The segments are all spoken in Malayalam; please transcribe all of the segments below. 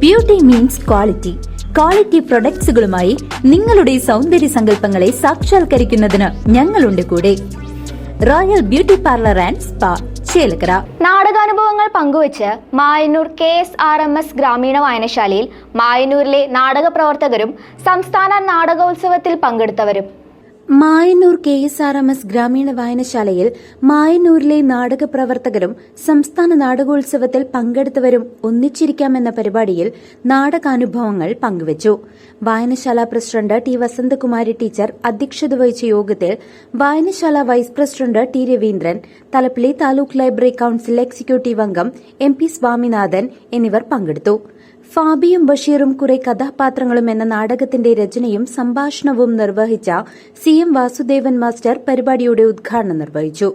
ബ്യൂട്ടി മീൻസ് ക്വാളിറ്റി ക്വാളിറ്റി പ്രൊഡക്ട്സുകളുമായി നിങ്ങളുടെ സൗന്ദര്യ സങ്കല്പങ്ങളെ സാക്ഷാത്കരിക്കുന്നതിന് ഞങ്ങളുണ്ട് കൂടെ. Royal beauty parlour and spa Chelakkara. നാടകാനുഭവങ്ങൾ പങ്കുവച്ച് Mayannur K S R M S ഗ്രാമീണ വായനശാലയിൽ മായന്നൂരിലെ നാടക പ്രവർത്തകരും സംസ്ഥാന നാടകോത്സവത്തിൽ പങ്കെടുത്തവരും. Mayannur K S R M S ഗ്രാമീണ വായനശാലയിൽ മായന്നൂരിലെ നാടക പ്രവർത്തകരും സംസ്ഥാന നാടകോത്സവത്തിൽ പങ്കെടുത്തവരും ഒന്നിച്ചിരിക്കാമെന്ന പരിപാടിയിൽ നാടകാനുഭവങ്ങൾ പങ്കുവച്ചു. വായനശാല പ്രസിഡന്റ് ടി വസന്തകുമാരി ടീച്ചർ അധ്യക്ഷത വഹിച്ച യോഗത്തിൽ വായനശാല vice president T Raveendran Thalappilly taluk library council executive അംഗം എം പി സ്വാമിനാഥൻ എന്നിവർ പങ്കെടുത്തു. ഫാബിയും ബഷീറും കുറെ കഥാപാത്രങ്ങളും എന്ന നാടകത്തിന്റെ രചനയും സംഭാഷണവും നിർവഹിച്ച സി എം വാസുദേവൻ മാസ്റ്റർ പരിപാടിയുടെ ഉദ്ഘാടനം നിർവഹിച്ചു.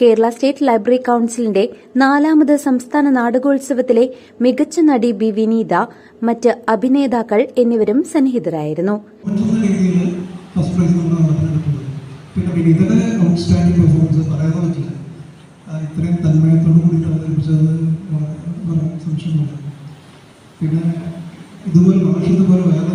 കേരള സ്റ്റേറ്റ് ലൈബ്രറി കൌൺസിലിന്റെ നാലാമത് സംസ്ഥാന നാടകോത്സവത്തിലെ മികച്ച നടി ബി വിനീത മറ്റ് അഭിനേതാക്കൾ എന്നിവരും സന്നിഹിതരായിരുന്നു. പിന്നെ ഇതുപോലെ ഔട്ട്സ്റ്റാൻഡിംഗ് പോലെ പറയാതെ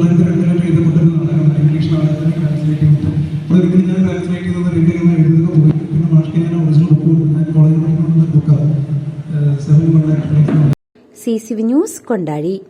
തൊള്ളായിരത്തി രണ്ടിലൊക്കെ എഴുതപ്പെട്ടൊരു നാടകമാണ് ഇംഗ്ലീഷ് നാടകത്തിന് ട്രാൻസ്ലേറ്റ് ചെയ്തിട്ട് ഒരിക്കലും ഞാൻ ട്രാൻസ്ലേറ്റ് ചെയ്തത് രണ്ടിലും എഴുതുക പോയി. പിന്നെ മാഷ്ക്ക് ഞാൻ ഒറിജിനൽ ബുക്ക് കൊടുത്തു ബുക്കാണ് seven C C V news Kondazhi.